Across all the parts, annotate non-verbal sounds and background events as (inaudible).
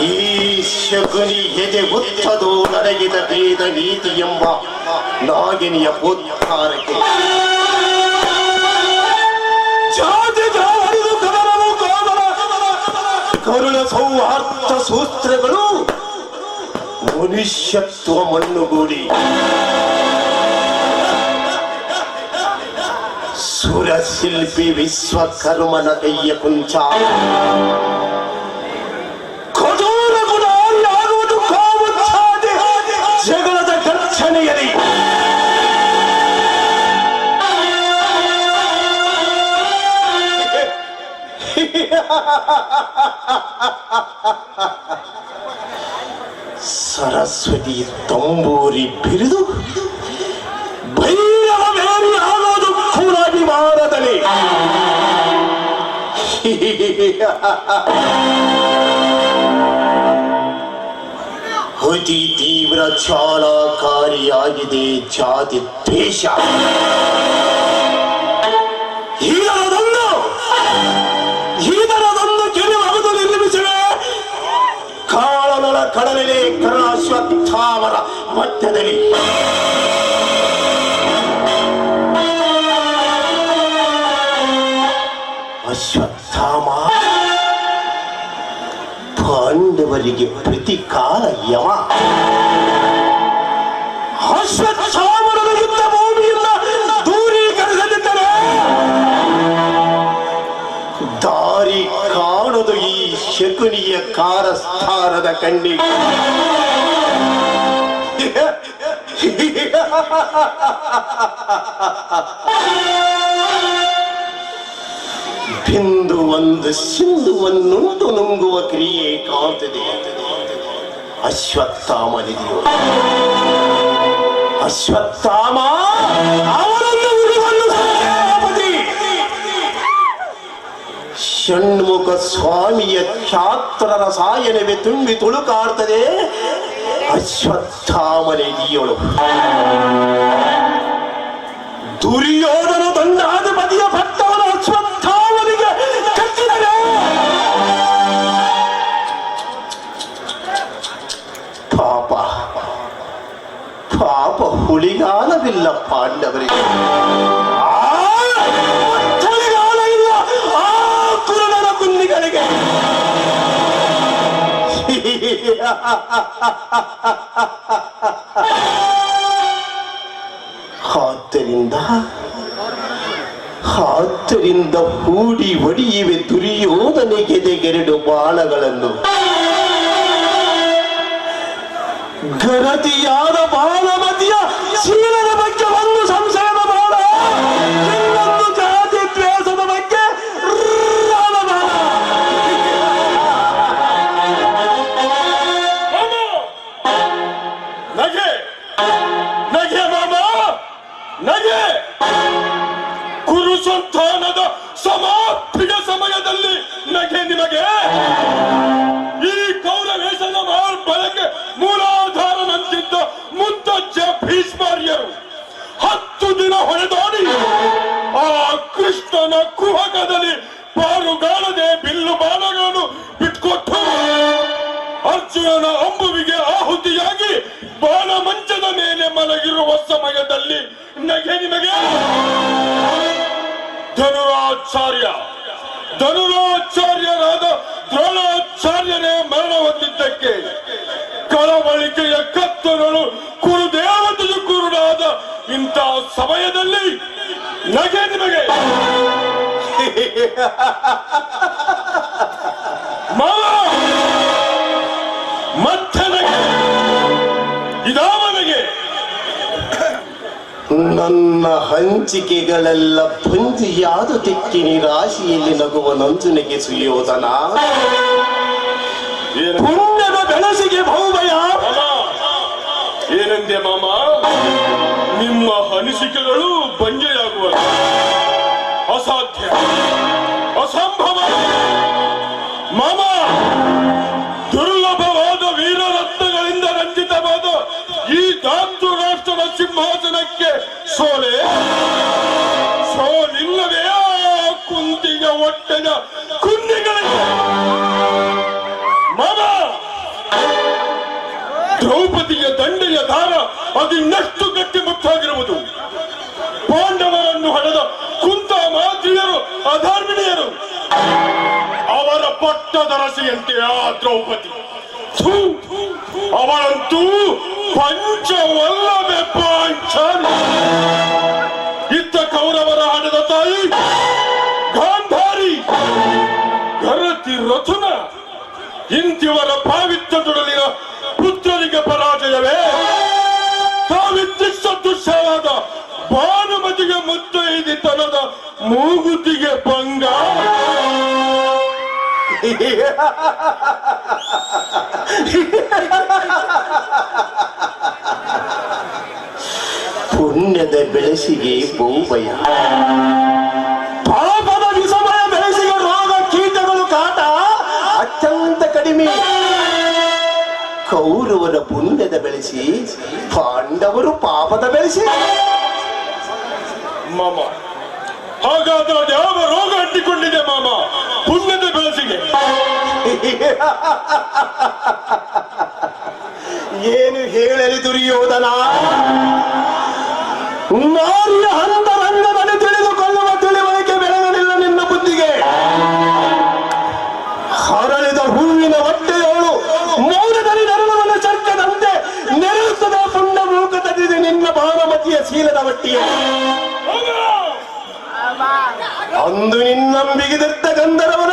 ಈ ಶಗುನಿ ಎದೆ ಉತ್ತದು ನಡೆಗಿದ ಭೇದ ನೀತಿ ಎಂಬ ನಾಗಿನಿಯ ಪುತ್ಕಾರಕ್ಕೆ ಕರುಣ ಸೌಹಾರ್ದ ಸೂತ್ರಗಳು. ಮನುಷ್ಯತ್ವ ಮಣ್ಣುಗೂಡಿ ಸುರಶಿಲ್ಪಿ ವಿಶ್ವಕರ್ಮನ ಕೈಯ ಕುಂಚ ಕಠೋರ ಗುಣಾರಿಯಾಗುವುದು ಕಾಮುಚ್ಛಾದೆ ಜಗಳದ ಘರ್ಷಣೆಯಲ್ಲಿ ಸರಸ್ವತಿ ತಂಬೂರಿ ಬಿರಿದು (laughs) ಅತಿ ತೀವ್ರ ಚಾಲಕಾರಿಯಾಗಿದೆ ಜಾತಿ ದ್ವೇಷ. ಕಡಲಿದೆ ಕರುಣಾಶ್ವತ್ಥಾಮರ ಮಧ್ಯದಲ್ಲಿ. ಅಶ್ವತ್ಥಾಮ ಪಾಂಡವರಿಗೆ ಪ್ರತಿಕಾಲ ಯಮ ಅಶ್ವತ್ಥಾಮನ ಯುದ್ಧ ಭೂಮಿಯಿಂದ ದಾರಿ ಕಾಣದು ಈ ಶಕುನಿಯ ಕಾರಸ್ಥಾನದ ಕಣ್ಣಿಗೆ. (laughs) ಒಂದು ಸಿಂಧುವನ್ನುಂಟು ನುಂಗುವ ಕ್ರಿಯೆ ಅಶ್ವತ್ಥಾಮನಿದೆಯೋ ಅಶ್ವತ್ಥಾಮ ನಿಧಿಯು. ಅಶ್ವತ್ಥಾಮ ಷಣ್ಮುಖ ಸ್ವಾಮಿಯ ಕ್ಷಾತ್ರ ಸಾಯನವೇ ತುಂಬಿ ತುಳುಕಾಡ್ತದೆ. ಅಶ್ವತ್ಥಾಮನಿದೆಯಳು ದುರ್ಯೋಧನ ದಂಡಾಧಿಪತಿಯ ಭಕ್ತವನ ಹುಳಿಗಾಲವಿಲ್ಲ ಪಾಂಡವರಿಗೆ ಆ, ಹುಳಿಗಾಲ ಇಲ್ಲ. ಆ ಕುರುಡನ ಕುಂದಿಗಳಿಗೆ ಆದ್ದರಿಂದ ಆದ್ದರಿಂದ ಹೂಡಿ ಒಡಿಯುವೆ ದುರ್ಯೋಧನೆಗೆದೆಗೆರಡು ಬಾಣಗಳನ್ನು. ಗರತಿಯಾದ ಬಾಣಮತಿಯ ಶೀಲದ ಬಗ್ಗೆ ಒಂದು ಮಲಗಿರುವ ಸಮಯದಲ್ಲಿ ನಗೆ ನಿಮಗೆ ಧನುರಾಚಾರ್ಯ ಧನುರಾಚಾರ್ಯರಾದ ದ್ರೋಣಾಚಾರ್ಯನೇ ಮರಣ ಹೊಂದಿದ್ದಕ್ಕೆ ಕಳವಳಿಕೆಯ ಕತ್ತರಳು ಕುರುದೇವತೆಯ ಕುರುಡಾದ ಇಂಥ ಸಮಯದಲ್ಲಿ ನಗೆ ನಿಮಗೆ (laughs) ನನ್ನ ಹಂಚಿಕೆಗಳೆಲ್ಲ ಪಂಜಿಯಾದ ತಿಕ್ಕಿನಿ ರಾಶಿಯಲ್ಲಿ ನಗುವ ನಂಜುನಿಗೆ ಸುಯೋಧನ. ಪುಣ್ಯದ ಬೆಳಸಿಗೆ ಭೌಮಯ ಏನಂದೆ ಮಾಮ? ನಿಮ್ಮ ಅನಿಸಿಕೆಗಳು ಬಂಜೆಯಾಗುವ ಅಸಾಧ್ಯ. ಸೋಲೆ? ಸೋಲಿಲ್ಲವೇ? ಕುಂತಿಯ ಹೊಟ್ಟೆಯ ಕುಂದಿಗಳಿಗೆ ಮಾಮ! ದ್ರೌಪದಿಯ ದಂಡೆಯ ದಾರ ಅದಿನ್ನಷ್ಟು ಗಟ್ಟಿ ಮುಟ್ಟಾಗಿರುವುದು. ಪಾಂಡವರನ್ನು ಹಡೆದ ಕುಂತ ಮಾತ್ರಿಯರು ಅಧಾರ್ಮಿಣಿಯರು. ಅವರ ಪಟ್ಟದರಸಿಯಂತೆ ಆ ದ್ರೌಪದಿ. ಅವರಂತೂ ಪಂಚವಲ್ಲವೇ ಪಾಂಚ ಇತ್ತ ಕೌರವರ ಹಣದ ತಾಯಿ, ಗಾಂಧಾರಿ ಗರತಿ ರಥುನ, ಇಂತಿವರ ಪಾವಿತ್ರ್ಯದೊಡಲಿನ ಪುತ್ರರಿಗೆ ಪರಾಜಯವೇ? ಸಾವಿತ್ರಿಷ್ಟ ದುಶ್ಯವಾದ ಭಾನುಮತಿಗೆ ಮುತ್ತೈದಿತನದ ಮೂಗುತಿಗೆ ಭಂಗ (laughs) ಪುಣ್ಯದ ಬೆಳೆಸಿಗೆ ಬಹುಭಯ. ಪಾಪದ ವಿಷಮಯ ಬೆಳೆಸಿಗೆ ರೋಗ ಕೀಟಗಳು ಕಾಟ ಅತ್ಯಂತ ಕಡಿಮೆ. ಕೌರವರ ಪುಣ್ಯದ ಬೆಳೆಸಿ ಪಾಂಡವರು ಪಾಪದ ಬೆಳೆಸಿ. ಮಾಮ ಹಾಗಾದ್ರೆ ಯಾವ ರೋಗ ಅಂಟಿಕೊಂಡಿದೆ ಮಾಮ? ಪುಣ್ಯದ ಬೆಳೆಸಿಗೆ. (laughs) ಏನು ಹೇಳಲಿ ದುರ್ಯೋಧನ? ನಾರಿಯ ಹಂತರಂಗದಲ್ಲಿ ತಿಳಿದುಕೊಳ್ಳುವ ತಿಳಿವಳಿಕೆ ಬೆಳಗಲಿಲ್ಲ ನಿನ್ನ ಬುದ್ಧಿಗೆ. ಹರಳಿದ ಹೂವಿನ ಹೊಟ್ಟೆಯೋಳು ಮೌನದಲ್ಲಿ ನರಳವನ್ನು ಚರ್ಚದಂತೆ ನೆರೆಯುತ್ತದೆ ಪುಂಡ ಮೂಕ ನಿನ್ನ ಭಾನುಮತಿಯ ಶೀಲದ ಹೊಟ್ಟಿಗೆ ಅಂದು ನಿನ್ನಂಬಿಗಿದಿದ್ದ ಗಂಧರ್ವನ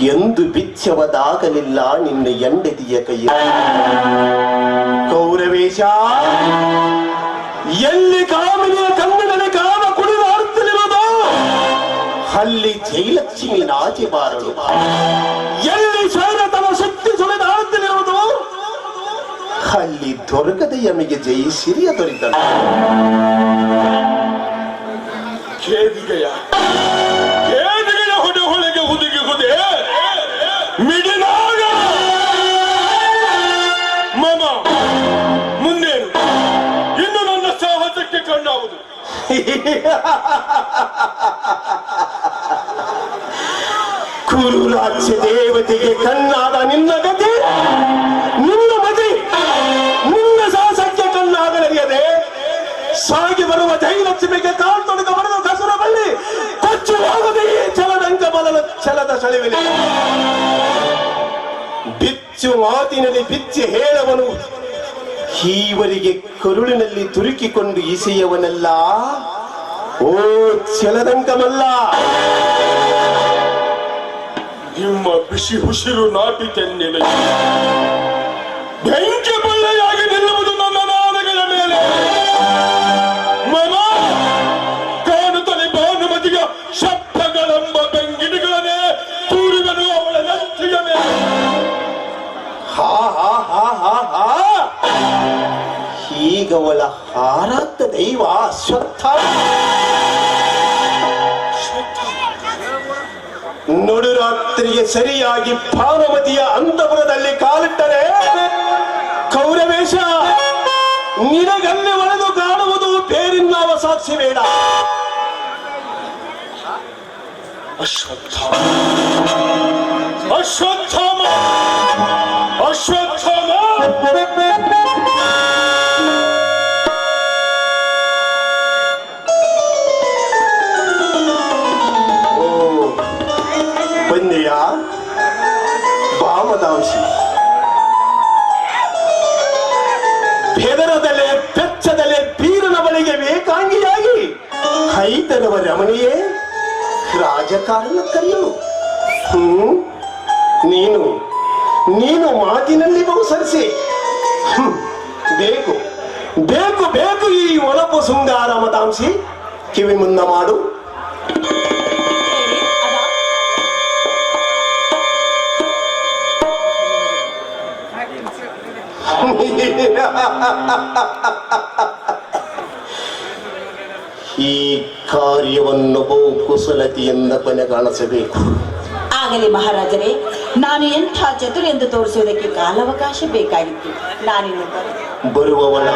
ಎಂದು ಬಿಚ್ಚವದಾಗಲಿಲ್ಲ ನಿನ್ನ ಎಂಡದಿಯ ಕೈಯ. ಕೌರವೇಶ ಎಲ್ಲಿ ಕಾಮಿನಿಯ ಕಣ್ಣಿನಲ್ಲಿ ಕಾಮ ಕುಡಿದು ಅರ್ಥಲಿರುವುದು ಅಲ್ಲಿ ಜಯಲಕ್ಷ್ಮಿ ನಾಚಿ ಬಾರಳು ಎಲ್ಲಿ ಶೈಲತನ ಶಕ್ತಿ ಸುಳಿದ ಆಡುತ್ತಲಿರುವುದು ಅಲ್ಲಿ ದೊರಕದ ಯಮಿಗೆ ಜೈ ಸಿರಿಯ ಕೇದಿಗೆಯ ಕೇದಿಗೆಯ. ಕುರುರಾಜ್ಯ ದೇವತೆಗೆ ಕಣ್ಣಾದ ನಿನ್ನ ಗತಿ ನಿನ್ನ ಮತಿ ನಿನ್ನ ಸಾಹಸಕ್ಕೆ ಕಣ್ಣಾಗಲಿದೆ ಸಾಗಿ ಬರುವ ಜೈಲಕ್ಷ್ಮಿಗೆ ಕಾಲ್ತೊಡಕ ಬರೆದ ದಸರ ಬಳ್ಳಿ ಕೊಚ್ಚು ಹೋಗದೆ ಈ ಚಲದಂಕ ಬಲದ ಛಲದ ಸೆಳೆವಿಲಿ. ಬಿಚ್ಚು ಮಾತಿನಲ್ಲಿ ಬಿಚ್ಚಿ ಹೇಳವನು ಈವರಿಗೆ ಕರುಳಿನಲ್ಲಿ ತುರುಕಿಕೊಂಡು ಇಸೆಯವನಲ್ಲ. ಓ ಚಲದಂಕಮಲ್ಲ ನಿಮ್ಮ ಬಿಸಿ ಉಸಿರು ನಾಟಿ ತೆನ್ನೆಲೆ ಈಗವಳ ಆರಾಧ್ಯ ದೈವ ಅಶ್ವತ್ಥ ರಾತ್ರಿಯ ಸರಿಯಾಗಿ ಭಾನುಮತಿಯ ಅಂತಪುರದಲ್ಲಿ ಕಾಲಿಟ್ಟರೆ ಕೌರವೇಶ. ನಿನಗಲ್ಲಿ ಒಳೆದು ಕಾಣುವುದು ಬೇರಿನ್ನಾವ ಸಾಕ್ಷಿ ಬೇಡ. ಅಶ್ವತ್ಥ ಅಶ್ವತ್ಥಾಮ. ಅಶ್ವತ್ಥಾಮ. ಹೈದನವ ರಮಣಿಯೇ ರಾಜಕಾರಣ ಕರೆಯಲು ಹ್ಮ್? ನೀನು ನೀನು ಮಾತಿನಲ್ಲಿ ಬಹುಸರಿಸಿ ಬೇಕು ಬೇಕು ಬೇಕು ಈ ಒಳಪು ಸುಂಗಾರ ಮತಾಂಶಿ. ಕಿವಿ ಮುನ್ನ ಮಾಡು. (laughs) ಕಾರ್ಯವನ್ನು ಬಹು ಕುಶಲತೆಯಿಂದ ಕೊನೆಗಾಣಿಸಬೇಕು. ಆಗಲಿ ಮಹಾರಾಜರೇ ನಾನು ಎಂಥ ಚತುರ ಎಂದು ತೋರಿಸುವುದಕ್ಕೆ ಕಾಲಾವಕಾಶ ಬೇಕಾಗಿತ್ತು. ನಾನಿನ್ನು ಬರು ಬರುವವನ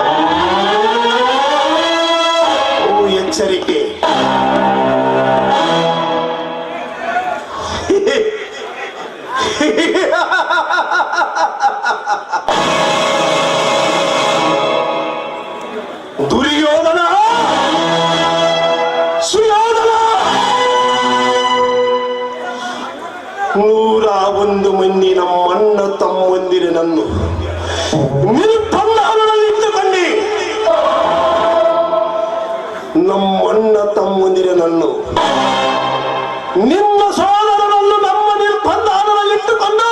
ಮಂದಿ ತಮ್ಮಂದಿರಿ ನನ್ನ ತಮ್ಮಂದಿರ ನಮ್ಮಣ್ಣ ನಿರ್ಬಂಧಗಳಲ್ಲಿ ನನ್ನ ತಮ್ಮಂದಿರ ನಿನ್ನ ಸೋದರನನ್ನು ನಮ್ಮ ನಿರ್ಬಂಧನದಲ್ಲಿಟ್ಟುಕೊಂಡು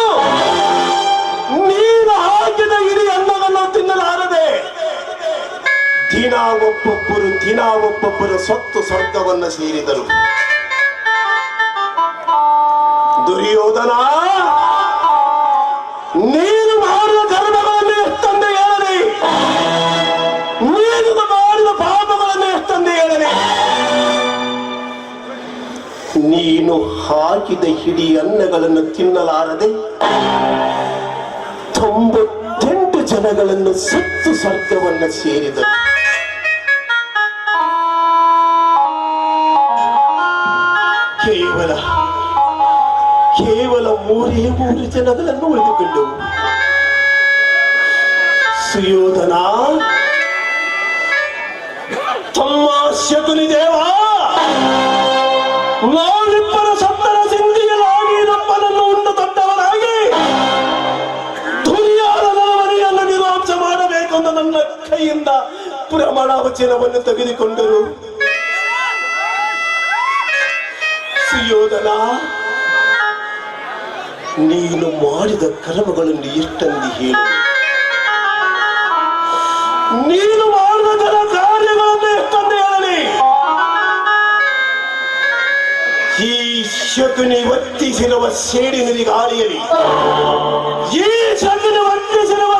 ನೀನು ಹಾಕಿದ ಇಡೀ ಅನ್ನವನ್ನು ತಿನ್ನಲಾರದೆ. ದಿನ ಒಬ್ಬೊಬ್ಬರು ದಿನ ಒಬ್ಬೊಬ್ಬರ ಸ್ವತ್ತು ಸ್ವರ್ಗವನ್ನು ಸೇರಿದರು. ದುರ್ಯೋಧನ! ನೀನು ಮಾಡಿದ ಕರ್ಮಗಳನ್ನು ಎಷ್ಟಂದು ಹೇಳಲಿ? ನೀನು ಮಾಡಿದ ಪಾಪಗಳನ್ನು ಎಷ್ಟಂದು ಹೇಳಲಿ? ನೀನು ಹಾಕಿದ ಹಿಡಿ ಅನ್ನಗಳನ್ನು ತಿನ್ನಲಾರದೆ ತೊಂಬತ್ತೆಂಟು ಜನಗಳನ್ನು ಸತ್ತು ಸರ್ಗವನ್ನು ಸೇರಿದ ಕೇವಲ ಕೇವಲ ಮೂರೇ ಮೂರು ಜನಗಳನ್ನು ಉಳಿದುಕೊಂಡು. ಸುಯೋಧನ. ತಮ್ಮ ಶಕುನಿ ದೇವ. ನಾವಿಬ್ಬರ ಸತ್ತರ ಸಿಂಧಿಯಲಾಗಿ ನಮ್ಮನನ್ನು ಉಂಡು ದೊಡ್ಡವರಾಗಿ ದುರ್ಯೋಧನ ಮನೆಯನ್ನು ನಿರ್ವಾಂಸ ಮಾಡಬೇಕು ಅಂತ ನನ್ನ ಕೈಯಿಂದ ಪ್ರಮಾಣ ವಚನವನ್ನು ತೆಗೆದುಕೊಂಡರು. ಸುಯೋಧನ. ನೀನು ಮಾಡಿದ ಕರ್ಮಗಳನ್ನು ಎಷ್ಟಂದು ಹೇಳಿ. ನೀನು ಮಾಡಿದ ಕಾರ್ಯಗಳನ್ನು ಎಷ್ಟಂದು ಹೇಳಲಿ. ಈ ಶಕುನಿ ವರ್ತಿಸಿರುವ ಸೇಡಿನಲ್ಲಿ ಗಾಳಿಯಲ್ಲಿ ಈ ಶಕುನಿ ವರ್ತಿಸಿರುವ